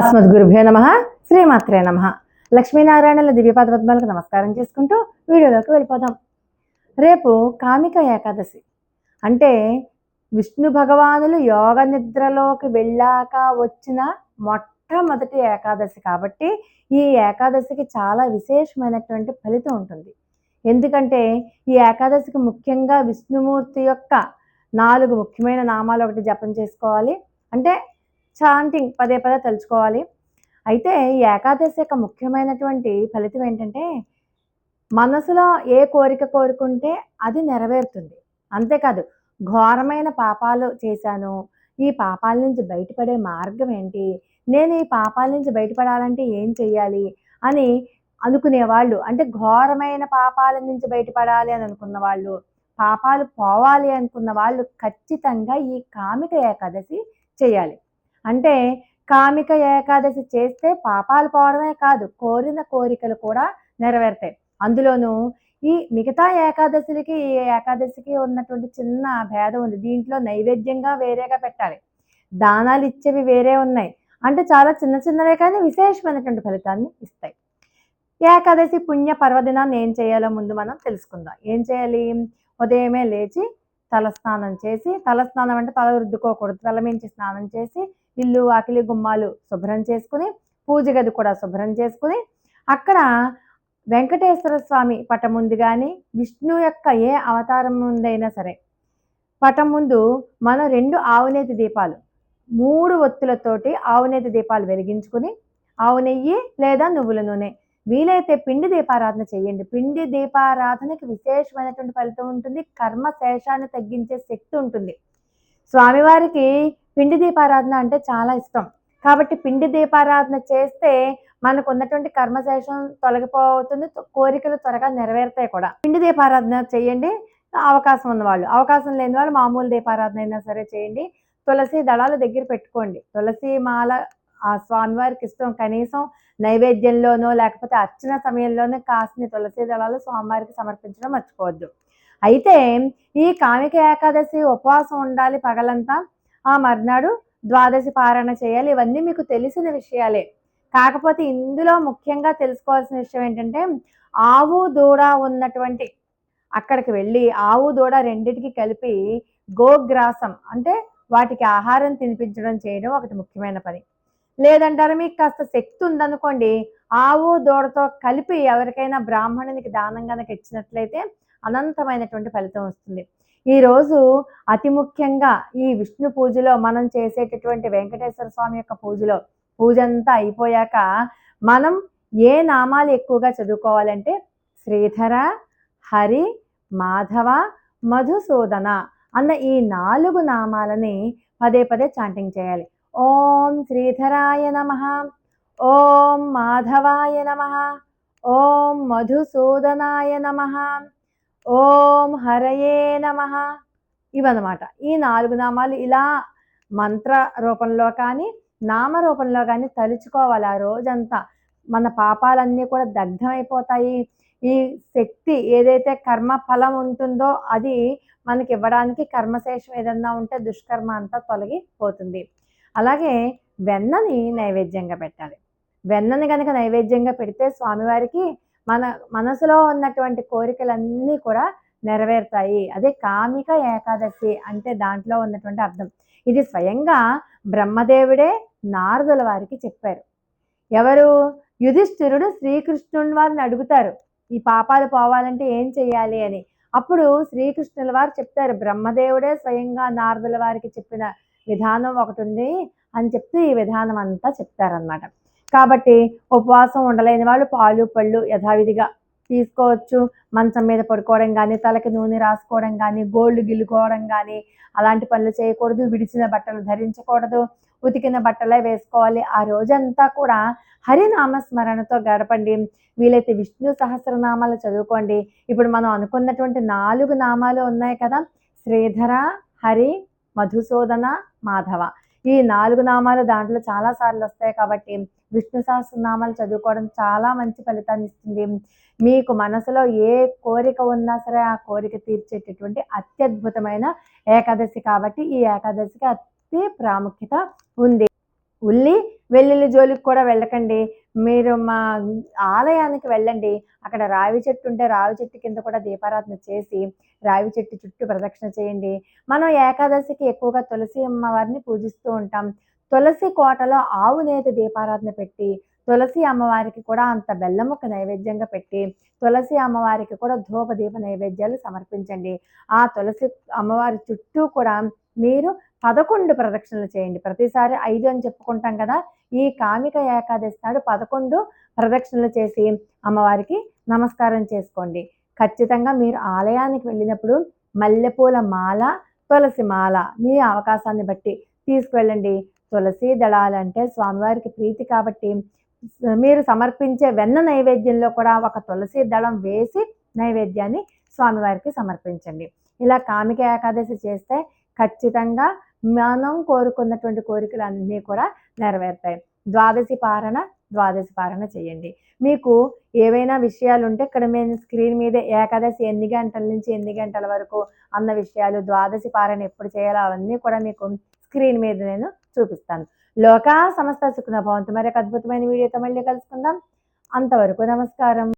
అస్మద్గురుభ్యో నమ శ్రీమాత్రే నమ. లక్ష్మీనారాయణల దివ్యపాద పద్మాలకు నమస్కారం చేసుకుంటూ వీడియోలోకి వెళ్ళిపోదాం. రేపు కామిక ఏకాదశి. అంటే విష్ణు భగవానులు యోగ నిద్రలోకి వెళ్ళాక వచ్చిన మొట్టమొదటి ఏకాదశి కాబట్టి ఈ ఏకాదశికి చాలా విశేషమైనటువంటి ఫలితం ఉంటుంది. ఎందుకంటే ఈ ఏకాదశికి ముఖ్యంగా విష్ణుమూర్తి యొక్క నాలుగు ముఖ్యమైన నామాలు ఒకటి జపం చేసుకోవాలి. అంటే చాంటింగ్ పదే పదే తలుచుకోవాలి. అయితే ఈ ఏకాదశి యొక్క ముఖ్యమైనటువంటి ఫలితం ఏంటంటే మనసులో ఏ కోరిక కోరుకుంటే అది నెరవేరుతుంది. అంతేకాదు ఘోరమైన పాపాలు చేశాను ఈ పాపాల నుంచి బయటపడే మార్గం ఏంటి నేను ఈ పాపాల నుంచి బయటపడాలంటే ఏం చెయ్యాలి అని అనుకునే వాళ్ళు అంటే ఘోరమైన పాపాల నుంచి బయటపడాలి అని అనుకున్న వాళ్ళు పాపాలు పోవాలి అనుకున్న వాళ్ళు ఖచ్చితంగా ఈ కామిక ఏకాదశి చేయాలి. అంటే కామిక ఏకాదశి చేస్తే పాపాలు పోవడమే కాదు కోరిన కోరికలు కూడా నెరవేరుతాయి. అందులోనూ ఈ మిగతా ఏకాదశులకి ఈ ఏకాదశికి ఉన్నటువంటి చిన్న భేదం ఉంది. దీంట్లో నైవేద్యంగా వేరేగా పెట్టాలి. దానాలు ఇచ్చేవి వేరే ఉన్నాయి. అంటే చాలా చిన్న చిన్నవే కానీ విశేషమైనటువంటి ఫలితాన్ని ఇస్తాయి. ఏకాదశి పుణ్య పర్వదినాన్ని ఏం చేయాలో ముందు మనం తెలుసుకుందాం. ఏం చేయాలి? ఉదయమే లేచి తలస్నానం చేసి తలస్నానం అంటే తల రుద్దుకోకూడదు. తల మించి స్నానం చేసి ఇల్లు ఆకిలి గుమ్మాలు శుభ్రం చేసుకుని పూజ గది కూడా శుభ్రం చేసుకుని అక్కడ వెంకటేశ్వర స్వామి పటం ముందు కానీ విష్ణు యొక్క ఏ అవతారం ముందైనా సరే పటం ముందు మన రెండు ఆవునేతి దీపాలు మూడు ఒత్తులతోటి ఆవునేతి దీపాలు వెలిగించుకుని ఆవు నెయ్యి లేదా నువ్వుల నూనె వీలైతే పిండి దీపారాధన చేయండి. పిండి దీపారాధనకి విశేషమైనటువంటి ఫలితం ఉంటుంది కర్మ శేషాన్ని తగ్గించే శక్తి ఉంటుంది. స్వామివారికి పిండి దీపారాధన అంటే చాలా ఇష్టం. కాబట్టి పిండి దీపారాధన చేస్తే మనకు ఉన్నటువంటి కర్మశేషం తొలగిపోతుంది కోరికలు త్వరగా నెరవేరుతాయి కూడా. పిండి దీపారాధన చేయండి అవకాశం ఉన్నవాళ్ళు అవకాశం లేని వాళ్ళు మామూలు దీపారాధన అయినా సరే చేయండి. తులసి దళాలు దగ్గర పెట్టుకోండి. తులసి మాల ఆ స్వామివారికి ఇష్టం. కనీసం నైవేద్యంలోనో లేకపోతే అర్చన సమయంలోనే కాసిన తులసి దళాలు స్వామివారికి సమర్పించడం మర్చిపోవద్దు. అయితే ఈ కామిక ఏకాదశి ఉపవాసం ఉండాలి పగలంతా. ఆ మర్నాడు ద్వాదశి పారాయణ చేయాలి. ఇవన్నీ మీకు తెలిసిన విషయాలే. కాకపోతే ఇందులో ముఖ్యంగా తెలుసుకోవాల్సిన విషయం ఏంటంటే ఆవు దూడ ఉన్నటువంటి అక్కడికి వెళ్ళి ఆవు దూడ రెండిటికి కలిపి గోగ్రాసం అంటే వాటికి ఆహారం తినిపించడం చేయడం ఒకటి ముఖ్యమైన పని. లేదంటారు మీకు కాస్త శక్తి ఉందనుకోండి ఆవు దూడతో కలిపి ఎవరికైనా బ్రాహ్మణునికి దానం కనుక ఇచ్చినట్లయితే అనంతమైనటువంటి ఫలితం వస్తుంది. ఈరోజు అతి ముఖ్యంగా ఈ విష్ణు పూజలో మనం చేసేటటువంటి వెంకటేశ్వర స్వామి యొక్క పూజలో పూజ అంతా అయిపోయాక మనం ఏ నామాలు ఎక్కువగా చదువుకోవాలంటే శ్రీధర హరి మాధవ మధుసూదన అన్న ఈ నాలుగు నామాలని పదే పదే చాంటింగ్ చేయాలి. ఓం శ్రీధరాయ నమ ఓం మాధవాయ నమ ఓం మధుసూదనాయ నమ. ఓం హరయే నమ. ఇవన్నమాట. ఈ నాలుగు నామాలు ఇలా మంత్ర రూపంలో కానీ నామ రూపంలో కానీ తలుచుకోవాలి ఆ రోజంతా. మన పాపాలన్నీ కూడా దగ్ధమైపోతాయి. ఈ శక్తి ఏదైతే కర్మ ఫలం ఉంటుందో అది మనకి ఇవ్వడానికి కర్మశేషం ఏదన్నా ఉంటే దుష్కర్మ అంతా తొలగిపోతుంది. అలాగే వెన్నని నైవేద్యంగా పెట్టాలి. వెన్నని కనుక నైవేద్యంగా పెడితే స్వామివారికి మన మనసులో ఉన్నటువంటి కోరికలన్నీ కూడా నెరవేరుతాయి. అదే కామిక ఏకాదశి అంటే దాంట్లో ఉన్నటువంటి అర్థం. ఇది స్వయంగా బ్రహ్మదేవుడే నారదుల వారికి చెప్పారు. ఎవరు? యుధిష్ఠిరుడు శ్రీకృష్ణుని వారిని అడుగుతారు. ఈ పాపాలు పోవాలంటే ఏం చేయాలి అని. అప్పుడు శ్రీకృష్ణుల వారు చెప్తారు బ్రహ్మదేవుడే స్వయంగా నారదుల వారికి చెప్పిన విధానం ఒకటి ఉంది అని చెప్తూ ఈ విధానం అంతా చెప్తారనమాట కాబట్టి ఉపవాసం ఉండలేని వాళ్ళు పాలు పళ్ళు యథావిధిగా తీసుకోవచ్చు. మంచం మీద పడుకోవడం కానీ తలకి నూనె రాసుకోవడం కానీ గోళ్ళు గిల్లుకోవడం కానీ అలాంటి పనులు చేయకూడదు. విడిచిన బట్టలు ధరించకూడదు. ఉతికిన బట్టలే వేసుకోవాలి. ఆ రోజంతా కూడా హరినామస్మరణతో గడపండి. వీలైతే విష్ణు సహస్రనామాలు చదువుకోండి. ఇప్పుడు మనం అనుకున్నటువంటి నాలుగు నామాలు ఉన్నాయి కదా. శ్రీధర హరి మధుసూదన మాధవ. ఈ నాలుగు నామాలు దాంట్లో చాలా సార్లు వస్తాయి కాబట్టి విష్ణు సహస్రనామాలు చదువుకోవడం చాలా మంచి ఫలితాన్ని ఇస్తుంది. మీకు మనసులో ఏ కోరిక ఉన్నా సరే ఆ కోరిక తీర్చేటటువంటి అత్యద్భుతమైన ఏకాదశి కాబట్టి ఈ ఏకాదశికి అతి ప్రాముఖ్యత ఉంది. ఉల్లి వెల్లుల్లి జోలికి కూడా వెళ్ళకండి. మీరు మా ఆలయానికి వెళ్ళండి. అక్కడ రావి చెట్టు ఉంటే రావి చెట్టు కింద కూడా దీపారాధన చేసి రావి చెట్టు చుట్టూ ప్రదక్షిణ చేయండి. మనం ఏకాదశికి ఎక్కువగా తులసి అమ్మవారిని పూజిస్తూ ఉంటాం. తులసి కోటలో ఆవు నేత దీపారాధన పెట్టి తులసి అమ్మవారికి కూడా అంత బెల్లముక్క నైవేద్యంగా పెట్టి తులసి అమ్మవారికి కూడా ధూప దీప నైవేద్యాలు సమర్పించండి. ఆ తులసి అమ్మవారి చుట్టూ కూడా మీరు పదకొండు ప్రదక్షిణలు చేయండి. ప్రతిసారి ఐదు అని చెప్పుకుంటాం కదా ఈ కామిక ఏకాదశి నాడు పదకొండు ప్రదక్షిణలు చేసి అమ్మవారికి నమస్కారం చేసుకోండి. ఖచ్చితంగా మీరు ఆలయానికి వెళ్ళినప్పుడు మల్లెపూల మాల తులసి మాల మీ అవకాశాన్ని బట్టి తీసుకువెళ్ళండి. తులసి దళాలంటే స్వామివారికి ప్రీతి కాబట్టి మీరు సమర్పించే వెన్న నైవేద్యంలో కూడా ఒక తులసి దళం వేసి నైవేద్యాన్ని స్వామివారికి సమర్పించండి. ఇలా కామిక ఏకాదశి చేస్తే ఖచ్చితంగా మనం కోరుకున్నటువంటి కోరికలు అన్నీ కూడా నెరవేరుతాయి. ద్వాదశి పారణ ద్వాదశి పారణ చేయండి. మీకు ఏవైనా విషయాలు ఉంటే ఇక్కడ మేము స్క్రీన్ మీద ఏకాదశి ఎన్ని గంటల నుంచి ఎన్ని గంటల వరకు అన్న విషయాలు ద్వాదశి పారణ ఎప్పుడు చేయాలో అవన్నీ కూడా మీకు స్క్రీన్ మీద నేను చూపిస్తాను. లోకా సమస్త సుఖన భవంతు మరి అద్భుతమైన వీడియోతో మళ్ళీ కలుసుకుందాం. అంతవరకు నమస్కారం.